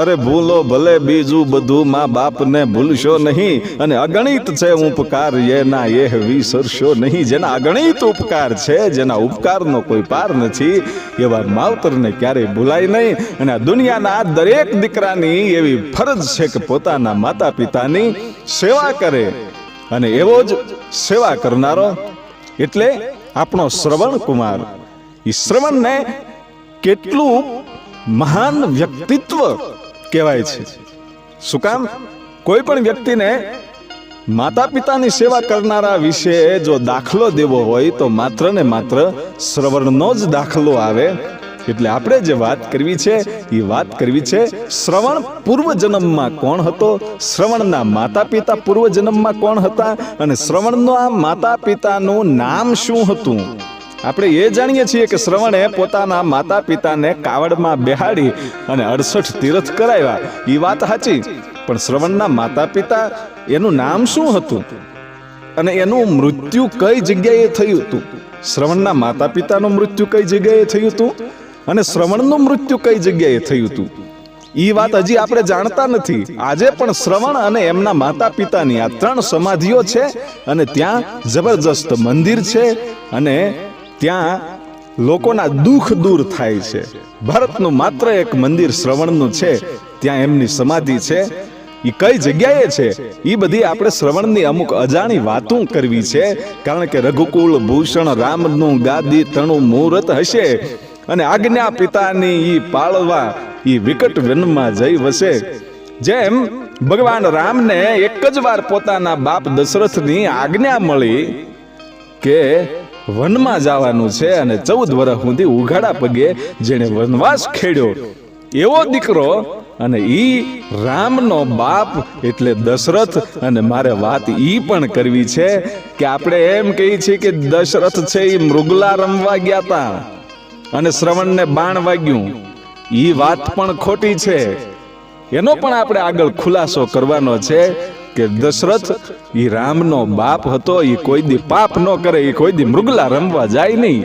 અરે ભૂલો ભલે બીજું બધું મા બાપને ભૂલશો નહીં. અને અગણિત છે ઉપકાર, એના એ વિસરશો નહીં. જેના અગણિત ઉપકાર છે, જેના ઉપકારનો કોઈ પાર નથી, એવા માવતરને ક્યારેય ભૂલાય નહીં. અને આ દુનિયાના દરેક દીકરાની એવી ફરજ છે કે પોતાના માતા પિતાની સેવા કરે. અને એવો જ સેવા કરનારો એટલે આપણો શ્રવણ કુમાર. એ શ્રવણને કેટલું મહાન વ્યક્તિત્વ કહેવાય છે. શું કામ? કોઈ પણ વ્યક્તિને માતા પિતાની સેવા કરનારા વિશે જો દાખલો દેવો હોય તો માત્ર ને માત્ર શ્રવણનો જ દાખલો આવે. એટલે આપણે જે વાત કરવી છે, એ વાત કરવી છે, શ્રવણ પૂર્વ જન્મમાં કોણ હતો? શ્રવણના માતા પિતા પૂર્વ જન્મમાં કોણ હતા? અને શ્રવણના માતા પિતાનું નામ શું હતું? આપણે એ જાણીએ છીએ કે શ્રવણે પોતાના માતા પિતાને કાવડમાં બેહાડી અને અડસઠ તીર્થ કરાવ્યા. એ વાત સાચી. પણ શ્રવણના માતા પિતા એનું નામ શું હતું? અને એનું મૃત્યુ કઈ જગ્યાએ થયું હતું? શ્રવણના માતા પિતાનું મૃત્યુ કઈ જગ્યાએ થયું હતું? અને શ્રવણનું મૃત્યુ કઈ જગ્યાએ થયું હતું? એ વાત હજી આપણે જાણતા નથી. આજે પણ શ્રવણ અને એમના માતા પિતાની આ ત્રણ સમાધિઓ છે અને ત્યાં જબરજસ્ત મંદિર છે અને ત્યાં લોકોના દુઃખ દૂર થાય છે. ભારતનું માત્ર એક મંદિર શ્રવણનું છે. ત્યાં એમની સમાધિ છે. એ કઈ જગ્યાએ છે? એ બધી આપણે શ્રવણની અમુક અજાણી વાતો કરવી છે. કારણ કે રઘુકુળ ભૂષણ, રામનું ગાદી, તણું મુહૂર્ત હશે. અને આજ્ઞા પિતાની ઈ પાળવા, ઈ વિકટ વનમાં જઈ વસે. જેમ ભગવાન રામને એક જ વાર પોતાના બાપ દશરથની આજ્ઞા મળી કે વનમાં જવાનું છે અને ચૌદ વર્ષ સુધી ઉઘાડા પગે જેણે વનવાસ ખેડ્યો. એવો દીકરો અને ઈ રામનો બાપ એટલે દશરથ અને મારે વાત ઈ પણ કરવી છે કે આપણે એમ કહીએ છીએ કે દશરથ છે એ મૃગલા રમવા ગયા તા અને શ્રવણને બાણ વાગ્યું. ઈ વાત પણ ખોટી છે. એનો પણ આપણે આગળ ખુલાસો કરવાનો છે કે દશરથ એ રામનો બાપ હતો એ કોઈ દી પાપ ન કરે એ કોઈ દી મૃગલા રમવા જાય નહીં.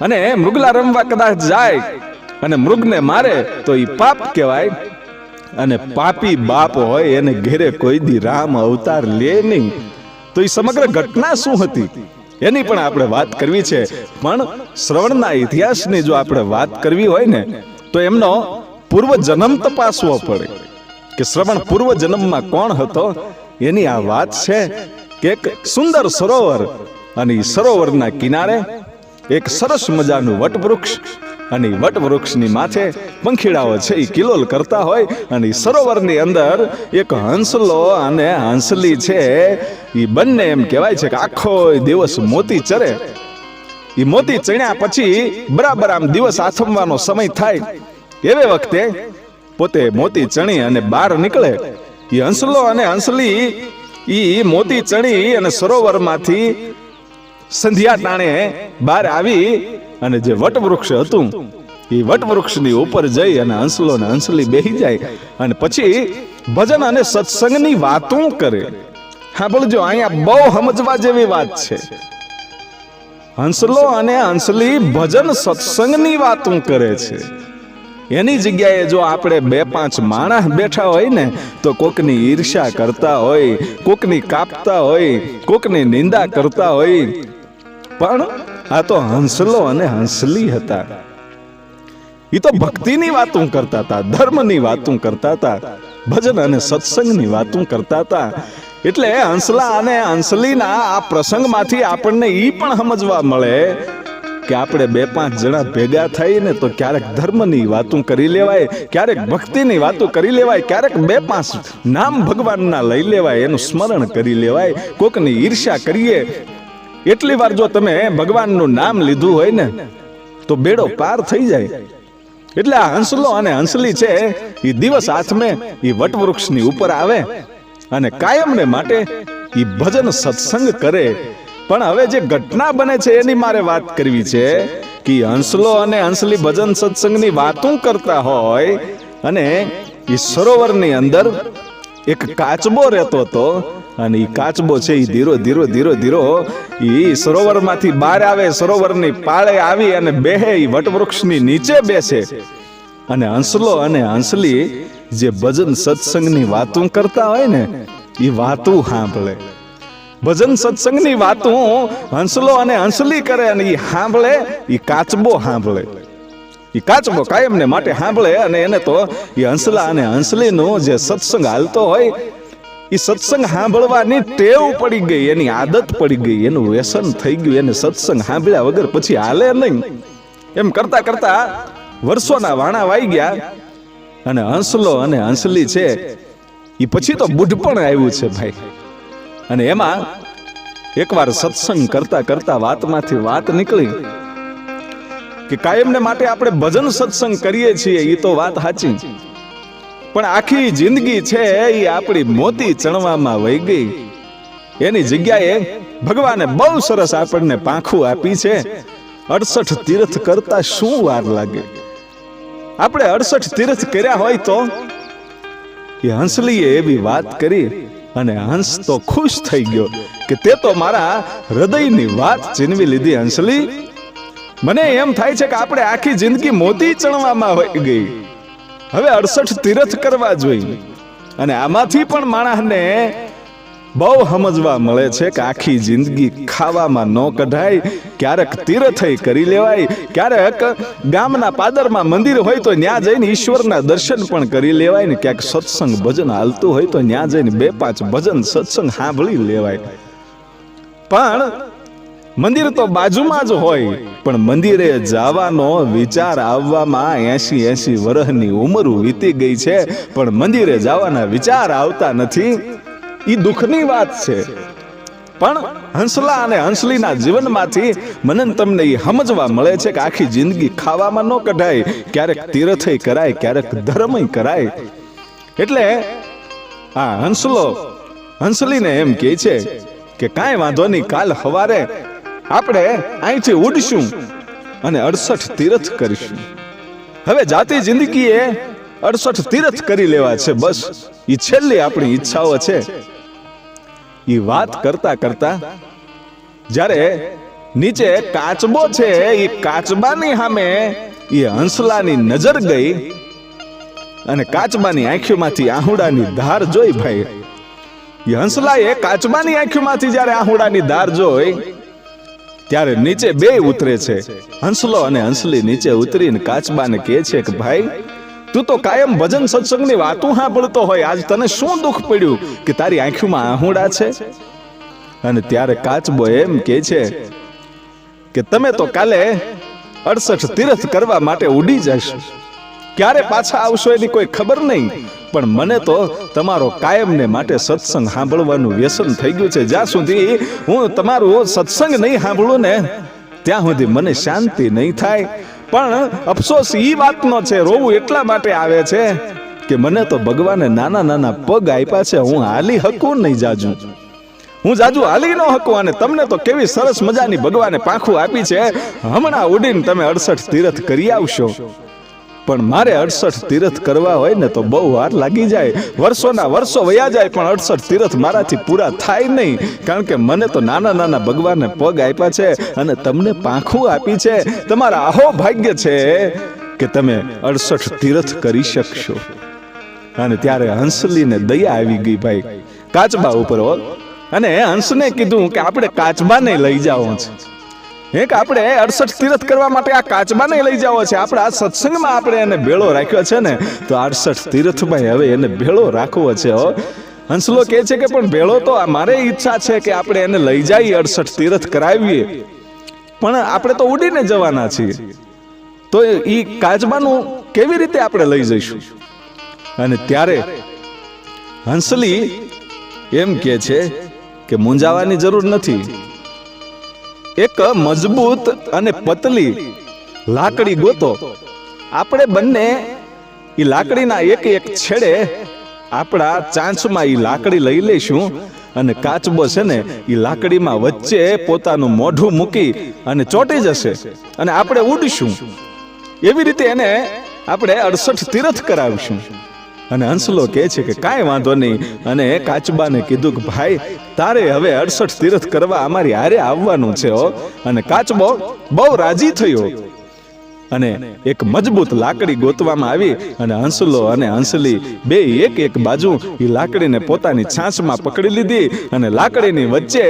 અને મૃગલા રમવા કદાચ જાય અને મૃગને મારે તો એ પાપ કહેવાય. અને પાપી બાપ હોય એને ઘેરે કોઈ દી રામ અવતાર લે નહીં. તો એ સમગ્ર ઘટના શું હતી? એની પણ આપણે વાત કરવી છે. પણ શ્રવણના ઇતિહાસની જો આપણે વાત કરવી હોય ને, તો એમનો પૂર્વ જન્મ તપાસવો પડે. કે શ્રવણ પૂર્વ જન્મમાં કોણ હતો? એની આ વાત છે કે એક સુંદર સરોવર અને સરોવરના કિનારે એક સરસ મજાનું વટવૃક્ષ અને વટવૃક્ષની માથે પંખીડાઓ છે એ કિલોલ કરતા હોય અને સરોવરની અંદર એક હંસલો અને હંસલી છે. એ બંને એમ કહેવાય છે કે આખો દિવસ મોતી ચરે. એ મોતી ચણ્યા પછી બરાબર આમ દિવસ આથમવાનો સમય થાય. એવે વખતે પોતે મોતી ચણી અને બહાર નીકળે. એ હંસલો અને હંસલી ઈ મોતી ચણી અને સરોવરમાંથી સંધ્યા ટાણે બહાર આવી અને જે વટવૃક્ષ હતું એ વટવૃક્ષની ઉપર જઈ અને હંસલો ને હંસલી બેહી જાય અને પછી ભજન અને સત્સંગની વાતો કરે. હા બોલજો અહીંયા બહુ સમજવા જેવી વાત છે. હંસલો અને હંસલી ભજન સત્સંગની વાતો કરે છે. એની જગ્યાએ જો આપણે બે પાંચ માણસ બેઠા હોય ને, તો કોકની ઈર્ષા કરતા હોય, કોકની કાપતા હોય, કોકની નિંદા કરતા હોય. પણ આ તો હંસલો અને હંસલી હતા. એ તો ભક્તિની વાતો કરતા હતા, ધર્મની વાતું કરતા હતા, ભજન અને સત્સંગની વાતો કરતા હતા. એટલે હંસલા અને હંસલીના આ પ્રસંગમાંથી આપણને એ પણ સમજવા મળે કે આપણે બે પાંચ જણા ભેગા થઈને તો ક્યારેક ધર્મની વાતો કરી લેવાય, ક્યારેક ભક્તિની વાતો કરી લેવાય, ક્યારેક બે પાંચ નામ ભગવાનના લઈ લેવાય, એનું સ્મરણ કરી લેવાય, કોકની ઈર્ષા કરીએ. એટલી વાર જો તમે ભગવાનનું નામ લીધું હોય ને, તો બેડો પાર થઈ જાય. એટલે આ હંસલો અને હંસલી છે, એ દિવસ હાથમે એ વટવૃક્ષની ઉપર આવે અને કાયમને માટે એ ભજન સત્સંગ કરે. પણ હવે જે ઘટના બને છે એની મારે વાત કરવી છે કે હંસલો અને હંસલી ભજન સત્સંગની વાતું કરતા હોય અને એ સરોવરની અંદર એક કાચબો રહેતો હતો અને એ કાચબો છે એ ધીરો ધીરો ધીરો ધીરો એ સરોવરમાંથી બહાર આવે, સરોવરની પાળે આવી અને બેહે, એ વટવૃક્ષની નીચે બેસે. અને હંસલો અને હંસલી જે ભજન સત્સંગની વાતું કરતા હોય ને, એ વાતું સાંભળે. ભજન સત્સંગની વાતો હંસલો અને હંસલી કરે અને એ સાંભળે એ કાચબો સાંભળે એ કાચબો કાયમને માટે સાંભળે અને એને તો એ હંસલા અને હંસલીનો જે સત્સંગ હાલતો હોય એ સત્સંગ સાંભળવાની ટેવ પડી ગઈ, એની આદત પડી ગઈ, એનું વ્યસન થઈ ગયું, એને સત્સંગ સાંભળ્યા વગર પછી હાલે નહીં. એમ કરતા કરતા વર્ષોના વાણા વાઈ ગયા અને હંસલો અને હંસલી છે એ પછી તો બુઢપણ આવ્યું છે ભાઈ. અને એમાં એકવાર સત્સંગ કરતા કરતા વાતમાંથી વાત નીકળી કે કાયમને માટે આપણે ભજન સત્સંગ કરીએ છીએ એ તો વાત સાચી. પણ આખી જિંદગી છે એ આપણી મોતી ચણવામાં વહી ગઈ. એની જગ્યાએ ભગવાને બહુ સરસ આપણને પાંખું આપી છે. અડસઠ તીર્થ કરતા શું વાર લાગે? આપણે અડસઠ તીર્થ કર્યા હોય તો? એ હંસલીએ એવી વાત કરી. અને હંસ તો ખુશ થઈ ગયો કે તે તો મારા હૃદયની વાત ચીનવી લીધી, હંસલી. મને એમ થાય છે કે આપણે આખી જિંદગી મોતી ચણવામાં વહી ગઈ. હવે અડસઠ તીરથ કરવા જોઈએ. અને આમાંથી પણ માણસને બહુ સમજવા મળે છે કે આખી જિંદગી ખાવામાં ન કઢાય, ક્યારેક તીર્થ કરી લેવાય, ક્યારેક ગામના પાદરમાં મંદિર હોય તો ત્યાં જઈને ઈશ્વરના દર્શન પણ કરી લેવાય ને ક્યાંક સત્સંગ ભજન હાલતું હોય તો ત્યાં જઈને બે પાંચ ભજન સત્સંગ સાંભળી લેવાય. પણ મંદિર તો બાજુમાં જ હોય, પણ મંદિરે જવાનો વિચાર આવવામાં એસી એસી વર્ષની ઉંમર વીતી ગઈ છે, પણ મંદિરે જવાના વિચાર આવતા નથી. એ દુઃખની વાત છે. પણ હંસલા અને હંસલીના જીવનમાંથી મને તમને એ સમજવા મળે છે કે આખી જિંદગી ખાવામાં ન કઢાય, ક્યારેક તીર્થય કરાય, ક્યારેક ધર્મય કરાય. એટલે આ હંસલો, હંસલીને એમ કહે છે કે કાંઈ વાંધો નહીં, કાલ સવારે આપણે અહીંથી ઉડશું અને અડસઠ તીર્થ કરીશું. હવે જાતિ જિંદગીએ અડસઠ તીર્થ કરી લેવા છે, બસ. એ છેલ્લી આપણી ઈચ્છાઓ છે. એ વાત કરતા કરતા જ્યારે નીચે કાચબો છે એ કાચબાની સામે એ હંસલાની નજર ગઈ અને કાચબાની આંખોમાંથી આહુડાની ધાર જોઈ ભાઈ. એ હંસલાએ કાચબાની આંખોમાંથી જ્યારે આહુડાની ધાર જોઈ, ત્યારે નીચે બે ઉતરે છે. હંસલો અને હંસલી નીચે ઉતરીને કાચબાને કહે છે કે, ભાઈ તું તો કાયમ ભજન સત્સંગની વાતો સાંભળતો હોય. આજ તને શું દુઃખ પડ્યું કે તારી આંખોમાં આહુડા છે? અને ત્યારે કાચબો એમ કે છે કે તમે તો કાલે અડસઠ તીર્થ કરવા માટે ઉડી જશો. ક્યારે પાછા આવશો એની કોઈ ખબર નહીં. પણ મને તો તમારો કાયમને માટે સત્સંગ સાંભળવાનું વ્યસન થઈ ગયું છે. જ્યાં સુધી હું તમારું સત્સંગ નહીં સાંભળું ને, ત્યાં સુધી મને શાંતિ નહીં થાય. પણ અફસોસ ઈ વાતનો છે, રોવું એટલા માટે આવે છે કે મને તો ભગવાને નાના નાના પગ આપ્યા છે, હું હાલી હકું નહીં જાજુ. હું જાજુ હાલી ન હકું અને તમને તો કેવી સરસ મજાની ભગવાને પાંખું આપી છે. હમણાં ઉડીને તમે અડસઠ તીર્થ કરી આવશો. પણ મારે અડસઠ તીર્થ કરવા હોય ને તો બહુ વાર લાગી જાય. વર્ષોના વર્ષો વયા જાય પણ અડસઠ તીર્થ મારાથી પૂરા થાય નહીં. કારણ કે મને તો નાના નાના ભગવાનને પગ આપ્યા છે અને તમને પાંખું આપી છે. તમારા અહો ભાગ્ય છે કે તમે અડસઠ તીર્થ કરી શકશો. અને ત્યારે હંસલીને દયા આવી ગઈ ભાઈ. કાચબા ઉપર. અને હંસને કીધું કે આપણે કાચબાને લઈ જવું છે એક આપણે અડસઠ તીરથ કરવા માટે આ કાચબાને લઈ જવો છે. આપણે આ સત્સંગમાં આપણે એને ભેળો રાખ્યો છે ને, તો અડસઠ તીરથમાં હવે એને ભેળો રાખવો છે, હો. હંસલો કહે છે કે પણ ભેળો તો મારે ઈચ્છા છે કે આપણે એને લઈ જઈએ, અડસઠ તીરથ કરાવીએ. પણ આપણે તો ઉડીને જવાના છીએ. તો એ કાચબાનું કેવી રીતે આપણે લઈ જઈશું? અને ત્યારે હંસલી એમ કે છે કે મૂંઝાવાની જરૂર નથી. એક મજબૂત અને પતલી લાકડી ગોતો. આપણે બંને એ લાકડીના એક એક છેડે આપણા ચાંચમાં એ લાકડી લઈ લઈશું અને કાચબો છે ને એ લાકડીમાં વચ્ચે પોતાનું મોઢું મૂકી અને ચોંટી જશે અને આપણે ઉડીશું. એવી રીતે એને આપણે અડસઠ તીરથ કરાવીશું. અને હંસલો કહે છે કે કાંઈ વાંધો નહીં. અને કાચબાને કીધું કે, ભાઈ, તારે હવે અડસઠ તીર્થ કરવા અમારી હારે આવવાનું છે અને કાચબો બહુ રાજી થયો. અને એક મજબૂત લાકડી ગોતવામાં આવી અને હંસલો અને હંસલી બે એક એક બાજુ એ લાકડીને પોતાની છાંચમાં પકડી લીધી અને લાકડીની વચ્ચે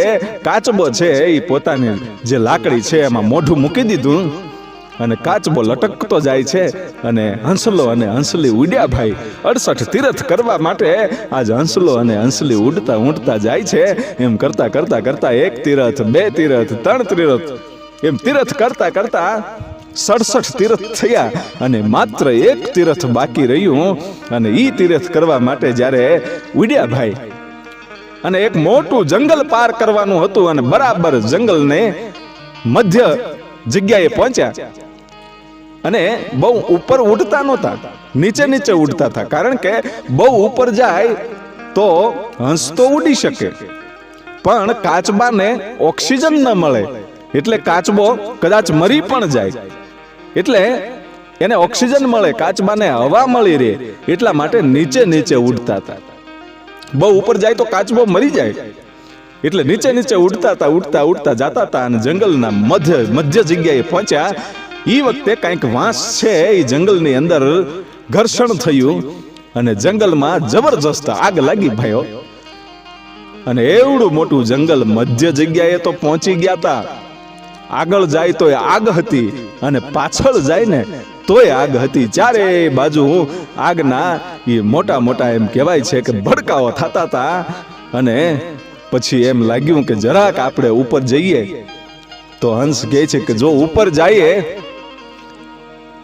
કાચબો છે એ પોતાની જે લાકડી છે એમાં મોઢું મૂકી દીધું. અને કાચબો લટકતો જાય છે અને હંસલો અને હંસલી ઉડ્યા ભાઈ. અડસઠ તીરથ કરવા માટે આજ હંસલો અને હંસલી ઉડતા ઉડતા જાય છે. એમ કરતા કરતા કરતા એક તીરથ, બે તીરથ, ત્રણ તીરથ. એમ તીરથ કરતા કરતા સડસઠ તીરથ થયા અને માત્ર એક તીરથ બાકી રહ્યું. અને ઈ તીરથ કરવા માટે જ્યારે ઉડ્યા ભાઈ અને એક મોટું જંગલ પાર કરવાનું હતું અને બરાબર જંગલને મધ્ય જગ્યાએ પહોંચ્યા. અને બહુ ઉપર ઉડતા નહોતા, નીચે નીચે ઉડતા હતા. કારણ કે બહુ ઉપર જાય તો હંસ તો ઉડી શકે. પણ કાચબાને ઓક્સિજન ન મળે. એટલે કાચબો કદાચ મરી પણ જાય. એટલે એને ઓક્સિજન મળે, કાચબાને હવા મળી રહે, એટલા માટે નીચે નીચે ઉડતા હતા. બહુ ઉપર જાય તો કાચબો મરી જાય. એટલે નીચે નીચે ઉડતા હતા ઉડતા ઉડતા જતા હતા અને જંગલના મધ્ય મધ્ય જગ્યાએ પહોંચ્યા. એ વખતે કંઈક વાંસ છે એ જંગલની અંદર ઘર્ષણ થયું અને જંગલમાં જબરજસ્ત આગ લાગી ભાઈઓ અને એવડું મોટું જંગલ મધ્ય જગ્યાએ તો પહોંચી ગયા હતા આગળ જાય તોય આગ હતી અને પાછળ જાય ને તોય આગ હતી. ચારે બાજુ આગના એ મોટા મોટા એમ કહેવાય છે કે ભડકાઓ થતા હતા અને પછી એમ લાગ્યું કે જરાક આપણે ઉપર જઈએ. તો હંસ કહે છે કે જો ઉપર જઈએ,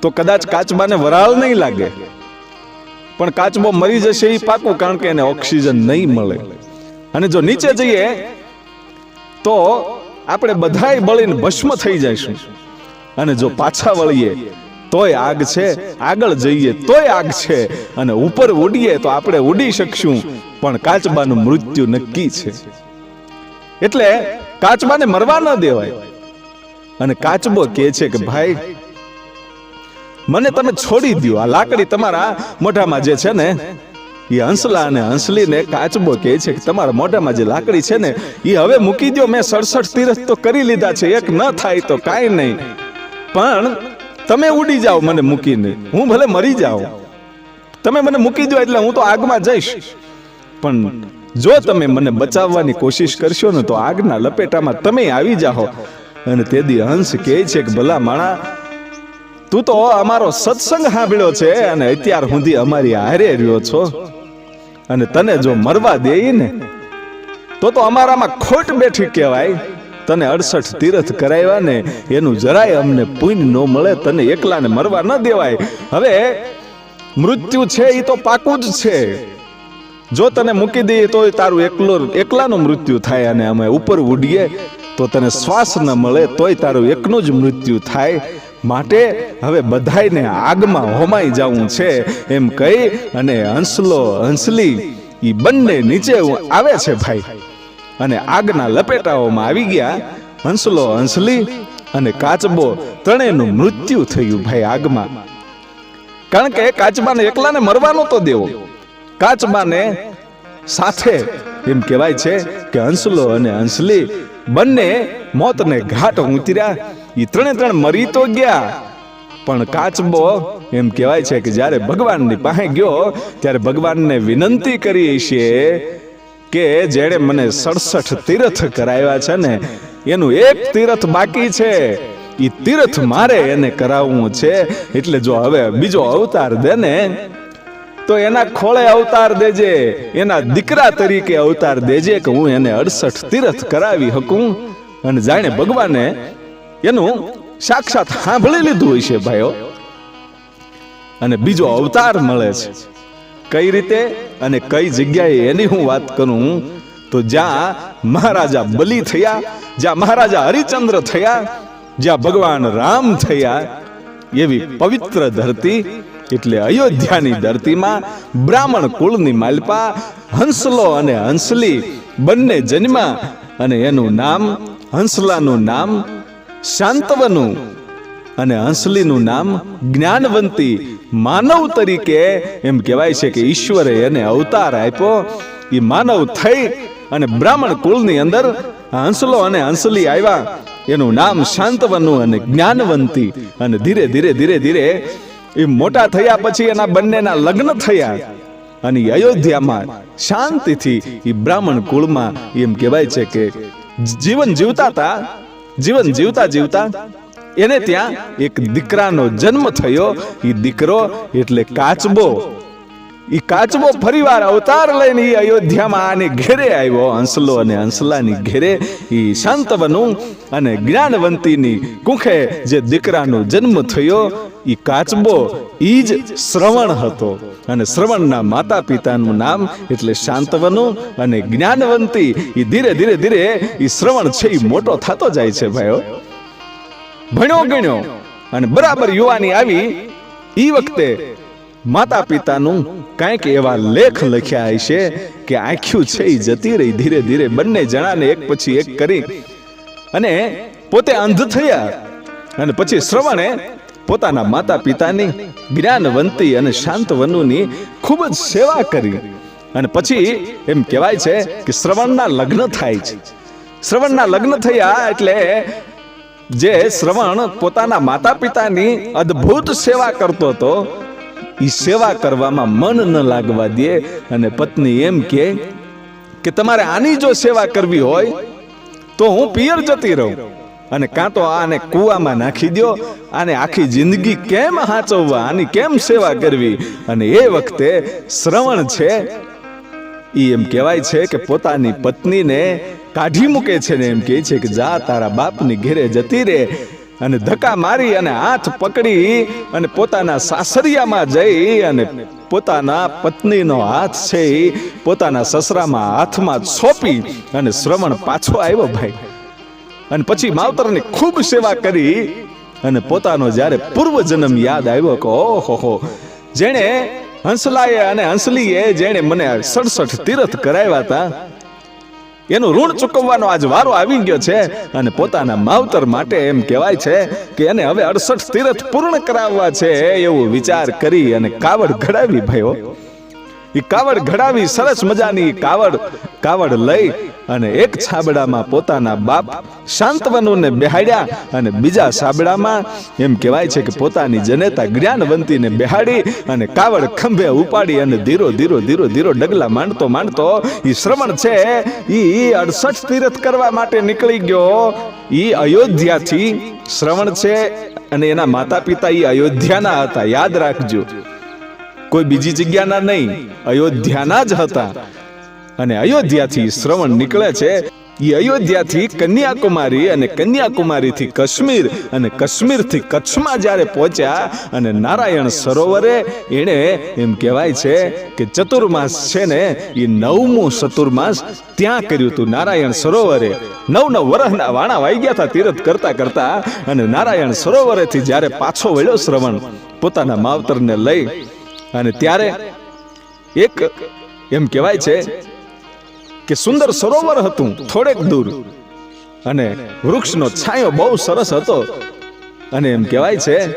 તો કદાચ કાચબાને વરાળ નહીં લાગે. પણ કાચબો મરી જશે એ પાકું, કારણ કે એને ઓક્સિજન નહીં મળે. અને જો નીચે જઈએ, તો આપણે બધાય બળીને ભસ્મ થઈ જઈશું. અને જો પાછા વળીએ તોય આગ છે, આગળ જઈએ તોય આગ છે. અને ઉપર ઉડીએ તો આપણે ઉડી શકશું. પણ કાચબાનું મૃત્યુ નક્કી છે. એટલે કાચબાને મરવા ન દેવાય. અને કાચબો કહે છે કે, ભાઈ, મને તમે છોડી દો આ લાકડી તમારા મોઢામાં જે છે ને, એ હંસલા અને હંસલીને કાચબો કહે છે કે, તમારા મોઢામાં જે લાકડી છે ને, એ હવે મૂકી દો મેં સડસઠ તીરથ તો કરી લીધા છે. એક ન થાય તો કાંઈ નહીં. પણ તમે ઉડી જાઓ મને મૂકીને. હું ભલે મરી જાઉં. તમે મને મૂકી દો એટલે હું તો આગમાં જઈશ. પણ જો તમે મને બચાવવાની કોશિશ કરશો ને તો આગના લપેટામાં તમે આવી જાઓ. અને તેદી હંસ કહે છે કે ભલા માણા તું તો અમારો સત્સંગ સાંભળ્યો છે અને અત્યાર સુધી અમારી હારે રહ્યો છો. અને તને જો મરવા દે ને તો તો અમારામાં ખોટ બેઠી કહેવાય. તને અડસઠ તીરથ કરાવ્યા ને એનું જરાય અમને પુણ્ય ન મળે, તને એકલાને મરવા ન દેવાય. હવે મૃત્યુ છે એ તો પાકું જ છે. જો તને મૂકી દઈએ તો તારું એકલો એકલાનું મૃત્યુ થાય અને અમે ઉપર ઉડીએ, તો તને શ્વાસ ન મળે તોય તારું એકનું જ મૃત્યુ થાય. માટે હવે બધાયને આગમાં હોમાઈ જવું છે એમ કહી અને હંસલો હંસલી એ બંને નીચે આવે છે ભાઈ. અને આગના લપેટાઓમાં આવી ગયા. હંસલો હંસલી અને કાચબો ત્રણેયનું મૃત્યુ થયું ભાઈ આગમાં. કારણ કે કાચબાને એકલાને મરવાનો તો દેવો. કાચબાને સાથે એમ કહેવાય છે કે હંસલો અને હંસલી બંને મોતને ઘાટ ઉતર્યા. એ ત્રણે ત્રણ મરી તો ગયા. પણ કાચબો એમ કહેવાય છે કે જ્યારે ભગવાનની પાસે ગયો, ત્યારે ભગવાનને વિનંતી કરી છે કે જેણે મને સડસઠ તીર્થ કરાવ્યા છે ને, એનું એક તીર્થ બાકી છે. એ તીર્થ મારે એને કરાવવું છે. એટલે જો હવે બીજો અવતાર દે ને, તો એના ખોળે અવતાર દેજે. એના દીકરા તરીકે અવતાર દેજે કે હું એને અડસઠ તીરથ કરાવી શકું. અને જાણે ભગવાને એનું સાક્ષાત સાંભળી લીધું છે ભાઈઓ. અને બીજો અવતાર મળે છે. કઈ રીતે અને કઈ જગ્યાએ એની હું વાત કરું, તો જ્યાં મહારાજા બલિ થયા, જ્યાં મહારાજા હરિચંદ્ર થયા, જ્યાં ભગવાન રામ થયા, એવી પવિત્ર ધરતી એટલે અયોધ્યાની ધરતીમાં બ્રાહ્મણ કુળની માલપા, હંસલો અને હંસલી બંને જન્મા અને એનું નામ, હંસલાનું નામ, શાંતવનું અને હંસલીનું નામ જ્ઞાનવંતી માનવ તરીકે એમ કહેવાય છે કે ઈશ્વરે એને અવતાર આપ્યો. એ માનવ થઈ અને બ્રાહ્મણ કુળની અંદર હંસલો અને હંસલી આવ્યા. એનું નામ શાંતવનુ અને જ્ઞાનવંતી અને ધીરે ધીરે ધીરે ધીરે એ મોટા થયા પછી એના બંનેના લગ્ન થયા. અને અયોધ્યામાં શાંતિથી એ બ્રાહ્મણ કુળમાં એમ કહેવાય છે કે જીવન જીવતા હતા જીવન જીવતા જીવતા એને ત્યાં એક દીકરાનો જન્મ થયો. એ દીકરો એટલે કાચબો. ઈ કાચબો ફરીવાર અવતાર લઈને ઈ અયોધ્યામાં આને ઘેરે આવ્યો. હંસલો અને હંસલાની ઘેરે ઈ શાંતવનું અને જ્ઞાનવંતીની કુખે જે દીકરાનો જન્મ થયો, ઈ કાચબો ઈ જ શ્રવણ હતો. અને શ્રવણના માતા પિતાનું નામ એટલે શાંતવનુ અને જ્ઞાનવંતી ઈ ધીરે ધીરે ધીરે ઈ શ્રવણ છે ઈ મોટો થતો જાય છે ભાઈઓ. ભણ્યો ગણ્યો. અને બરાબર યુવાની આવી, ઈ વખતે માતા પિતાનું કાંઈક એવા લેખ લખ્યા હશે કે આંખ્યું છે એ જતી રહી ધીરે ધીરે બંને જણાને એક પછી એક કરી. અને પોતે અંધ થયા. અને પછી શ્રવણે પોતાના માતા પિતાની જ્ઞાનવંતી અને શાંતવનુની ખૂબ જ સેવા કરી. અને પછી એમ કહેવાય છે કે શ્રવણના લગ્ન થાય છે. શ્રવણના લગ્ન થયા એટલે જે શ્રવણ પોતાના માતા પિતાની અદ્ભુત સેવા કરતો હતો એ સેવા કરવામાં મન ન લાગવા દે અને પત્ની એમ કે કે તમારે આની જો સેવા કરવી હોય, તો હું પિયર જતી રહું. અને કાં તો આને કૂવામાં નાખી દ્યો, આને આખી જિંદગી કેમ હાચવવા, આની કેમ સેવા કરવી? અને એ વખતે શ્રવણ છે ઈ એમ કહેવાય છે કે પોતાની પત્નીને કાઢી મૂકે છે ને એમ કહે છે કે જા, તારા બાપની ઘેરે જતી રે અને ધક્કા મારી અને હાથ પકડી અને પોતાના સાસરિયામાં જઈ અને પોતાના પત્નીનો હાથ છે પોતાના સસરામાં હાથમાં સોંપી અને શ્રવણ પાછો આવ્યો ભાઈ. અને પછી માવતરની ખૂબ સેવા કરી અને પોતાનો જ્યારે પૂર્વ જન્મ યાદ આવ્યો કે ઓહો જેણે હંસલાએ અને હંસલીએ જેણે મને સડસઠ તીરથ કરાવ્યા હતા, એનું ઋણ ચૂકવવાનો આજ વારો આવી ગયો છે અને પોતાના માવતર માટે એમ કહેવાય છે કે એને હવે અડસઠ તીરથ પૂર્ણ કરાવવા છે એવું વિચાર કરી અને કાવડ ઘડાવી ભાઈઓ ઈ કાવડ ઘડાવી સરસ મજાની કાવડ કાવડ લઈ અને એક છાબડામાં પોતાના બાપ શાંતવનુને બેહાડ્યા અને બીજા છાબડામાં એમ કહેવાય છે કે પોતાની જનેતા જ્ઞાનવંતીને બેહાડી અને કાવડ ખંભે ઉપાડી અને ધીરો ધીરો ધીરો ધીરો ડગલા માંડતો માંડતો ઈ શ્રવણ છે, ઈ અડસઠ તીર્થ કરવા માટે નીકળી ગયો. ઈ અયોધ્યાથી શ્રવણ છે અને એના માતા પિતા ઈ અયોધ્યાના હતા. યાદ રાખજો. કોઈ બીજી જગ્યાના નહીં. અયોધ્યાના જ હતા. અને અયોધ્યાથી શ્રવણ નીકળે છે. એ અયોધ્યાથી કન્યાકુમારી અને કન્યાકુમારીથી કાશ્મીર અને કાશ્મીરથી કચ્છમાં જ્યારે પહોંચ્યા અને નારાયણ સરોવરે એણે એમ કહેવાય છે કે ચતુર્માસ છે ને એ નવમું ચતુર્માસ ત્યાં કર્યું હતું નારાયણ સરોવરે. નવ નવ વર્ષના વાણા વાઈ ગયા હતા તીરથ કરતા કરતા અને નારાયણ સરોવરેથી જ્યારે પાછો વળ્યો શ્રવણ, પોતાના માવતરને લઈ અને ત્યારે એક એમ કહેવાય છે કે સુંદર સરોવર હતું, થોડેક દૂર. અને વૃક્ષનો છાંયો બહુ સરસ હતો. અને એમ કહેવાય છે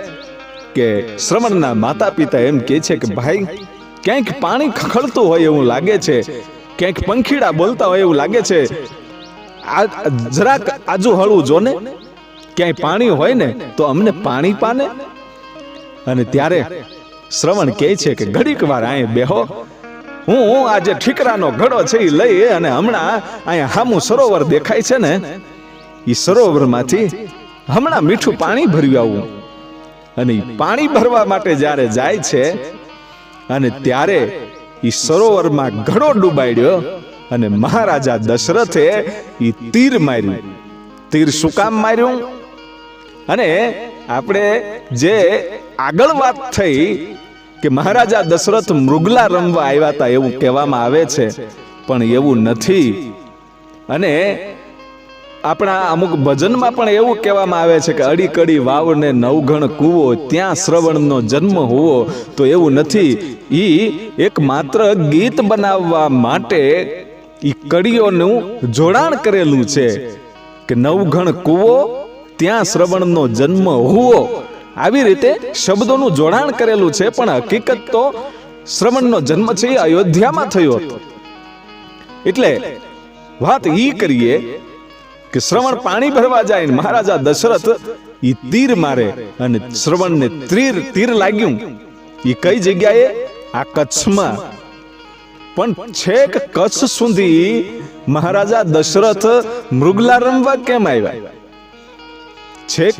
કે શ્રવણના માતા પિતા એમ કહે છે કે, ભાઈ, ક્યાંક પાણી ખખડતું હોય એવું લાગે છે, ક્યાંક પંખીડા બોલતા હોય એવું લાગે છે. આ, જરાક આજુ હળવું જો ને ક્યાંય પાણી હોય ને તો અમને પાણી પાને. અને ત્યારે શ્રવણ કહે છે કે ઘડીક વાર અહીંયા બેહો. હું આ જે ઠીકરાનો ઘડો છે એ લઈ અને હમણાં અહીંયા હામું સરોવર દેખાય છે ને એ સરોવરમાંથી હમણાં મીઠું પાણી ભર્યું આવું. અને પાણી ભરવા માટે જ્યારે જાય છે અને ત્યારે એ સરોવરમાં ઘડો ડૂબાડ્યો અને મહારાજા દશરથે એ તીર માર્યું. તીર શું કામ માર્યું? અને આપણે જે આગળ વાત થઈ કે મહારાજા દશરથ મૃગલા રમવા આવ્યા હતા એવું કહેવામાં આવે છે. પણ એવું નથી. અને આપણા અમુક ભજનમાં પણ એવું કહેવામાં આવે છે કે અડી કડી વાવને નવઘણ કૂવો, ત્યાં શ્રવણનો જન્મ હોવો તો એવું નથી. ઈ એક માત્ર ગીત બનાવવા માટે ઈ કડીઓનું જોડાણ કરેલું છે કે નવઘણ કૂવો, ત્યાં શ્રવણનો જન્મ હોવો. આવી રીતે શબ્દોનું જોડાણ કરેલું છે, પણ હકીકત તો શ્રવણનો જન્મ છે, એ અયોધ્યામાં થયો હતો. એટલે વાત ઈ કરીએ કે શ્રવણ પાણી ભરવા જાય ને મહારાજા દશરથ ઈ તીર મારે અને શ્રવણને તીર તીર લાગ્યું. ઈ કઈ જગ્યાએ? આ કચ્છમાં. પણ છેક કચ્છ સુધી મહારાજા દશરથ મૃગલા રમવા કેમ આવ્યા? છેક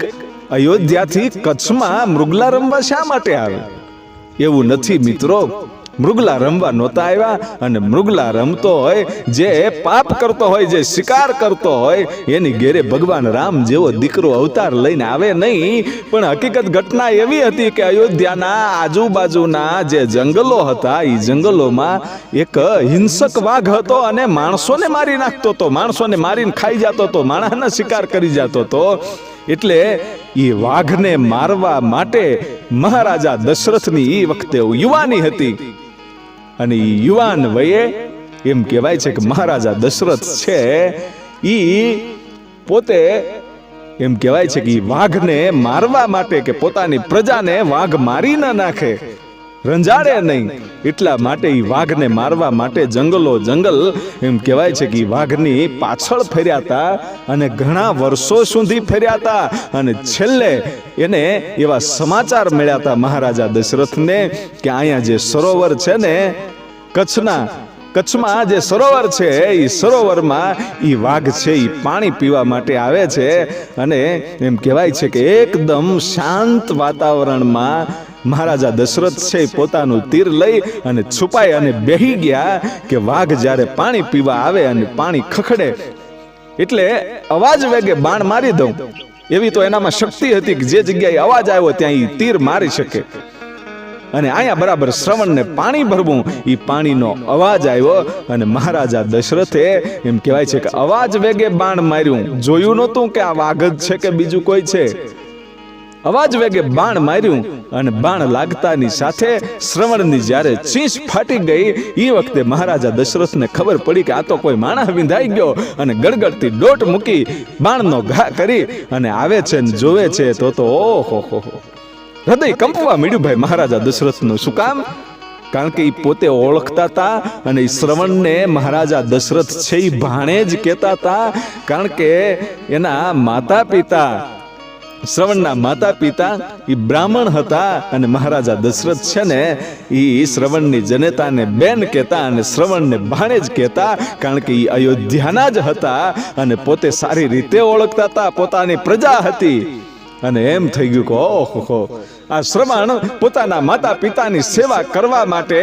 અયોધ્યાથી કચ્છમાં મૃગલા રમવા શા માટે આવે? એવું નથી મિત્રો. મૃગલા રમવા નહોતા આવ્યા અને મૃગલા રમતો હોય જે પાપ કરતો હોય, જે શિકાર કરતો હોય, એની ઘેરે ભગવાન રામ જેવો દીકરો અવતાર લઈને આવે નહીં. પણ હકીકત ઘટના એવી હતી કે અયોધ્યાના આજુબાજુના જે જંગલો હતા એ જંગલોમાં એક હિંસક વાઘ હતો અને માણસોને મારી નાખતો હતો. માણસોને મારીને ખાઈ જતો હતો, માણસને શિકાર કરી જતો હતો. એટલે એ વાઘને મારવા માટે મહારાજા દશરથની એ વખતે યુવાની હતી. અને યુવાન વયે એમ કહેવાય છે કે મહારાજા દશરથ છે, ઈ પોતે એમ કહેવાય છે કે વાઘને મારવા માટે કે પોતાની પ્રજાને વાઘ મારી ન નાખે. રંજાડે નહીં. એટલા માટે એ વાઘને મારવા માટે જંગલો જંગલ, એમ કહેવાય છે કે વાઘની પાછળ ફર્યા હતા અને ઘણા વર્ષો સુધી ફર્યા હતા અને છેલ્લે એને એવા સમાચાર મળ્યા હતા મહારાજા દશરથને કે અહીંયા જે સરોવર છે ને, કચ્છના, કચ્છમાં જે સરોવર છે એ સરોવરમાં એ વાઘ છે એ પાણી પીવા માટે આવે છે. અને એમ કહેવાય છે કે એકદમ શાંત વાતાવરણમાં મહારાજા દશરથ છે પોતાનું તીર લઈ અને છુપાઈ અને બેહી ગયા કે વાઘ જ્યારે પાણી પીવા આવે અને પાણી ખખડે, એટલે અવાજ વેગે બાણ મારી દઉં. એવી તો એનામાં શક્તિ હતી કે જે જગ્યાએ અવાજ આવ્યો ત્યાં એ તીર મારી શકે. અને અહીંયા બરાબર શ્રવણને પાણી ભરવું એ પાણીનો અવાજ આવ્યો અને મહારાજા દશરથે એમ કહેવાય છે કે અવાજ વેગે બાણ માર્યું. જોયું નહોતું કે આ વાઘ જ છે કે બીજું કોઈ છે? અવાજ વેગે બાણ માર્યું અને બાણ લાગતાની સાથે શ્રવણની જ્યારે ચીંચ ફાટી ગઈ એ વખતે મહારાજા દશરથને ખબર પડી કે આ તો કોઈ માણસ વિંધાઈ ગયો અને ગડગડતી ડોટ મૂકી બાણનો ઘા કરી અને આવે છે ને જોવે છે તો તો ઓહો હો હૃદય કંપવા મળ્યું ભાઈ મહારાજા દશરથનું શું કામ? કારણ કે એ પોતે ઓળખતા હતા અને એ શ્રવણને મહારાજા દશરથ છે એ ભાણે જ કહેતા હતા કારણ કે એના માતા પિતા શ્રવણના માતા પિતા એ બ્રાહ્મણ હતા અને મહારાજા દશરથ છે ને એ શ્રવણની જનેતાને બેન કહેતા અને શ્રવણને ભાણે જ કહેતા, કારણ કે એ અયોધ્યાના જ હતા અને પોતે સારી રીતે ઓળખતા હતા, પોતાની પ્રજા હતી. અને એમ થઈ ગયું કે ઓહો આ શ્રવણ પોતાના માતા પિતાની સેવા કરવા માટે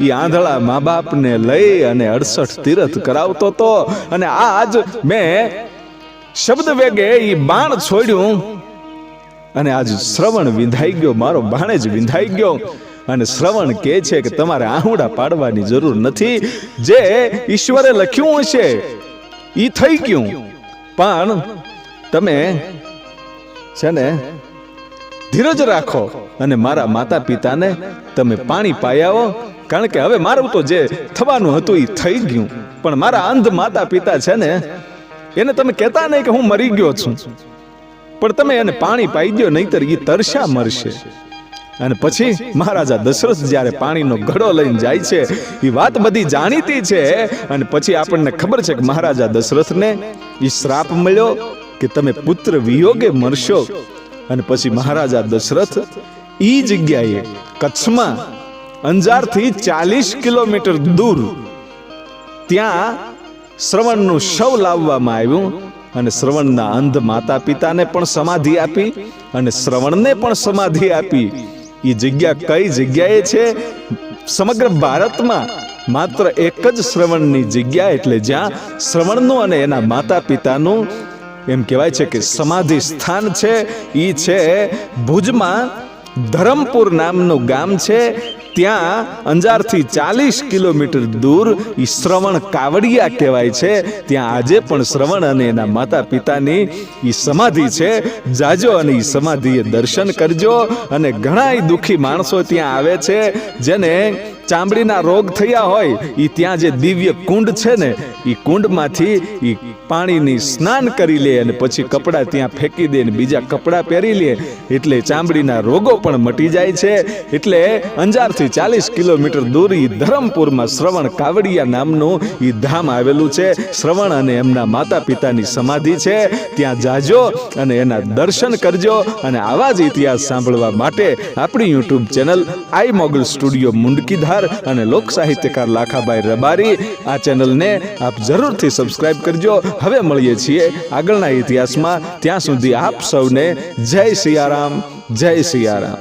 એ આંધળા મા બાપને લઈ અને અડસઠ તીરથ કરાવતો તો. અને આજ મેં શબ્દ વેગે એ બાણ છોડ્યું. અને આજ શ્રવણ વિંધાઈ ગયો, મારો ભાણેજ વિંધાઈ ગયો. અને શ્રવણ કહે છે કે તમારે આહુડા પાડવાની જરૂર નથી. જે ઈશ્વરે લખ્યું હશે એ થઈ ગયું. પણ તમે છે ને ધીરજ રાખો અને મારા માતા પિતાને તમે પાણી પાયાવો કારણ કે હવે મારું તો જે થવાનું હતું એ થઈ ગયું. પણ મારા અંધ માતા પિતા છે ને, એને તમે કહેતા નહીં કે હું મરી ગયો છું. પણ તમે એને પાણી પાઈ દો નહીતર એ તરસા મરશે. અને પછી મહારાજા દશરથ જ્યારે પાણીનો ઘડો લઈને જાય છે એ વાત બધી જાણીતી છે. અને પછી આપણને ખબર છે કે મહારાજા દશરથને એ શ્રાપ મળ્યો કે તમે પુત્ર વિયોગે મરશો. અને પછી મહારાજા દશરથ એ જગ્યાએ કચ્છમાં અંજારથી ચાલીસ કિલોમીટર દૂર ત્યાં શ્રવણનું શવ લાવવામાં આવ્યું. અને શ્રવણના અંધ માતા પિતાને પણ સમાધિ આપી અને શ્રવણને પણ સમાધિ આપી. એ જગ્યા કઈ જગ્યાએ છે? સમગ્ર ભારતમાં માત્ર એક જ શ્રવણની જગ્યા એટલે જ્યાં શ્રવણનું અને એના માતા પિતાનું એમ કહેવાય છે કે સમાધિ સ્થાન છે. એ છે ભુજમાં ધરમપુર નામનું ગામ છે. ત્યાં અંજારથી ચાલીસ કિલોમીટર દૂર શ્રવણ કાવડિયા કહેવાય છે. ત્યાં આજે પણ શ્રવણ અને એના માતા પિતાની ઈ સમાધિ છે. જાજો અને ઈ સમાધિએ દર્શન કરજો અને ઘણા દુઃખી માણસો ત્યાં આવે છે, જેને ચામડીના રોગ થયા હોય એ ત્યાં જે દિવ્ય કુંડ છે ને એ કુંડમાંથી એ પાણીની સ્નાન કરી લે અને પછી કપડાં ત્યાં ફેંકી દે ને બીજા કપડાં પહેરી લે. એટલે ચામડીના રોગો પણ મટી જાય છે. એટલે અંજારથી ચાલીસ કિલોમીટર દૂર એ ધરમપુરમાં શ્રવણ કાવડિયા નામનું એ ધામ આવેલું છે. શ્રવણ અને એમના માતા પિતાની સમાધિ છે. ત્યાં જાજો અને એના દર્શન કરજો અને આવા જ ઇતિહાસ સાંભળવા માટે આપણી YouTube channel Aai Mogal studio Mundkidhar અને લોક સાહિત્યકાર લાખાભાઈ રબારી આ ચેનલને આપ જરૂરથી સબસ્ક્રાઇબ કરજો. હવે મળીએ છીએ આગળના ઇતિહાસમાં. ત્યાં સુધી આપ સૌને જય સિયારામ જય સિયારામ.